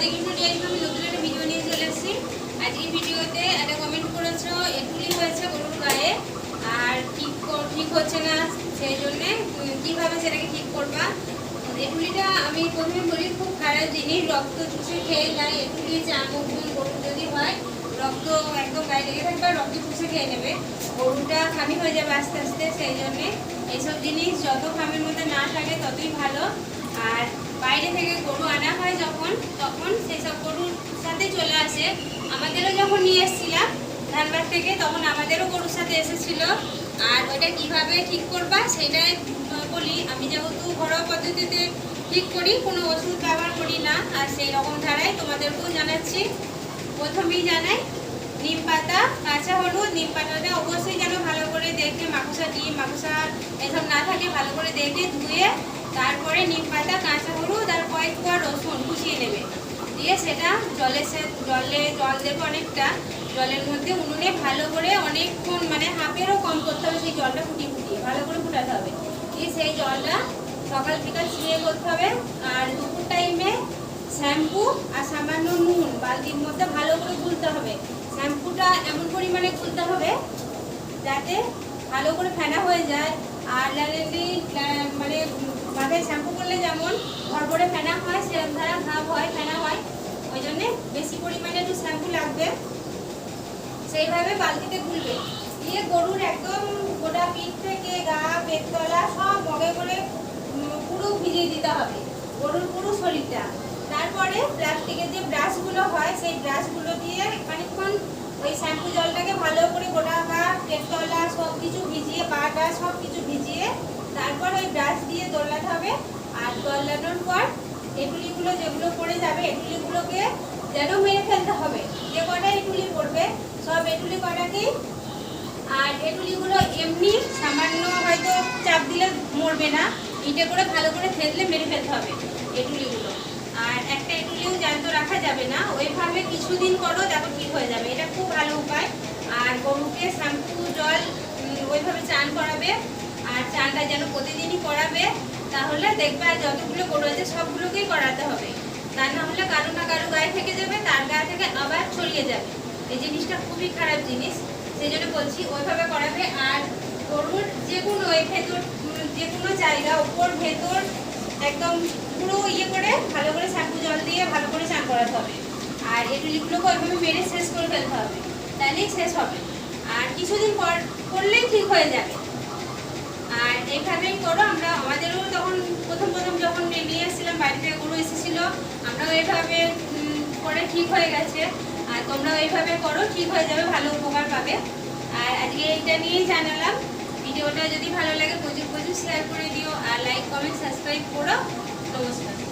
রাধে কৃষ্ণ আমি নতুন একটা ভিডিও নিয়ে চলে এসেছি আজকে ভিডিওতে একটা কমেন্ট করেছ এটুলি হয়েছে গরুর গায়ে, আর ঠিক ঠিক হচ্ছে না সেই জন্যে কীভাবে সেটাকে ঠিক করবা? এটুলিটা আমি প্রথমে বলি, খুব খারাপ জিনিস, রক্ত চুষে খেয়ে যায় এটুলি চামক গরু যদি হয়, রক্ত একদম গায়ে লেগে থাকবে রক্ত চুষে খেয়ে নেবে। গরুটা খামি হয়ে যাবে আস্তে আস্তে, সেই জন্যে এইসব জিনিস যত খামের মধ্যে না থাকে ততই ভালো। আর বাইরে থেকে গরু আনা হয় যখন, তখন সেসব গরুর সাথে চলে আসে। আমাদেরও যখন নিয়ে এসেছিলাম ধানবাদ থেকে, তখন আমাদেরও গরুর সাথে এসেছিল। আর ওটা কীভাবে ঠিক করবা সেটাই বলি। আমি যেহেতু ঘরোয়া পদ্ধতিতে ঠিক করি, কোনো ওষুধ ব্যবহার করি না, আর সেই রকম ধারায় তোমাদেরকেও জানাচ্ছি। প্রথমেই জানাই, নিম পাতা, কাঁচা হলুদ, নিম পাতাটা অবশ্যই যেন ভালো করে দেখে মাকুসা ডিম মাকুসা এসব না থাকে, ভালো করে দেখে ধুয়ে তারপরে নিম পাতা, কাঁচা হলুদ আর কয়েক কোয়া রসুন কুচিয়ে নেবে। দিয়ে সেটা জলে জলে জল দেবে অনেকটা। জলের মধ্যে উনুনে ভালো করে অনেকক্ষণ মানে হাফেরও কম করতে হবে, সেই জলটা ফুটিয়ে ফুটিয়ে, ভালো করে ফুটাতে হবে। দিয়ে সেই জলটা সকাল বিকাল স্প্রে করতে হবে। আর দুপুর টাইমে শ্যাম্পু আর সামান্য নুন, বালতির মধ্যে ভালো করে গুলতে হবে। শ্যাম্পুটা এমন পরিমাণে গুলতে হবে যাতে ভালো করে ফেনা হয়ে যায়। আর মাথায় শ্যাম্পু করলে যেমন ভরভরে ফেনা হয় সেরকম ধারা ভাব হয়, ফেনা হয়, ওই জন্যে বেশি পরিমাণে একটু শ্যাম্পু লাগবে। সেইভাবে বালতিতে গুলবে দিয়ে গরুর একদম গোটা পিঠ থেকে গা পেটতলা সব মগে করে পুরো ভিজিয়ে দিতে হবে। গরুর পুরো শরীরটা। তারপরে প্লাস্টিকের যে ব্রাশগুলো হয়, সেই ব্রাশগুলো দিয়ে খানিকক্ষণ ওই শ্যাম্পু জলটাকে ভালো করে গোটা গা পেটতলা সব কিছু ভিজিয়ে পাটা সব কিছু ভিজিয়ে তারপর ওই ব্রাশ দিয়ে হবে। আর দোলানোর পর এগুলিগুলো যেগুলো পড়ে যাবে, এগুলিগুলোকে যেন মেরে ফেলতে হবে। যে কটা এটুলি পড়বে, সব এটুলি কটাকেই? আর এটুলিগুলো এমনি সামান্য হয়তো চাপ দিলে মরবে না। ইটে করে ভালো করে থেতলে মেরে ফেলতে হবে এটুলিগুলো আর একটা এটুলিও জ্যান্ত রাখা যাবে না। ওইভাবে কিছুদিন করো দেখো ঠিক হয়ে যাবে। এটা খুব ভালো উপায়। আর গরুকে শ্যাম্পু, জল ওইভাবে চান করাবে। আর চানটা যেন প্রতিদিনই করাবে তাহলে দেখবে আর যতগুলো গরু আছে, সবগুলোকেই করাতে হবে। তা না হলে কারও না কারও গায়ে থেকে যাবে, তার গায়ে থেকে আবার ছড়িয়ে যাবে। এই জিনিসটা খুবই খারাপ জিনিস। সেই জন্য বলছি, ওইভাবে করাবে। আর গরুর যে কোনো ভেতর যে কোনো জায়গা, উপর, ভেতর, একদম পুরো ইয়ে করে ভালো করে শ্যাম্পু জল দিয়ে ভালো করে স্নান করাতে হবে। আর এগুলিগুলোকে ওইভাবে মেরে শেষ করে ফেলতে হবে। তাহলেই শেষ হবে। আর কিছুদিন পর করলেই ঠিক হয়ে যাবে। আর এইভাবেই করো, আমরা আমাদেরও তখন প্রথম প্রথম যখন নিয়ে এসেছিলাম বাড়ি থেকে গরু এসেছিল আমরাও এইভাবে করে ঠিক হয়ে গেছে। আর তোমরা এইভাবে করো, ঠিক হয়ে যাবে, ভালো উপকার পাবে। আর আজকে এইটা নিয়েই জানালাম। ভিডিওটা যদি ভালো লাগে, প্রচুর প্রচুর শেয়ার করে দিও। আর লাইক কমেন্ট সাবস্ক্রাইব করো। নমস্কার।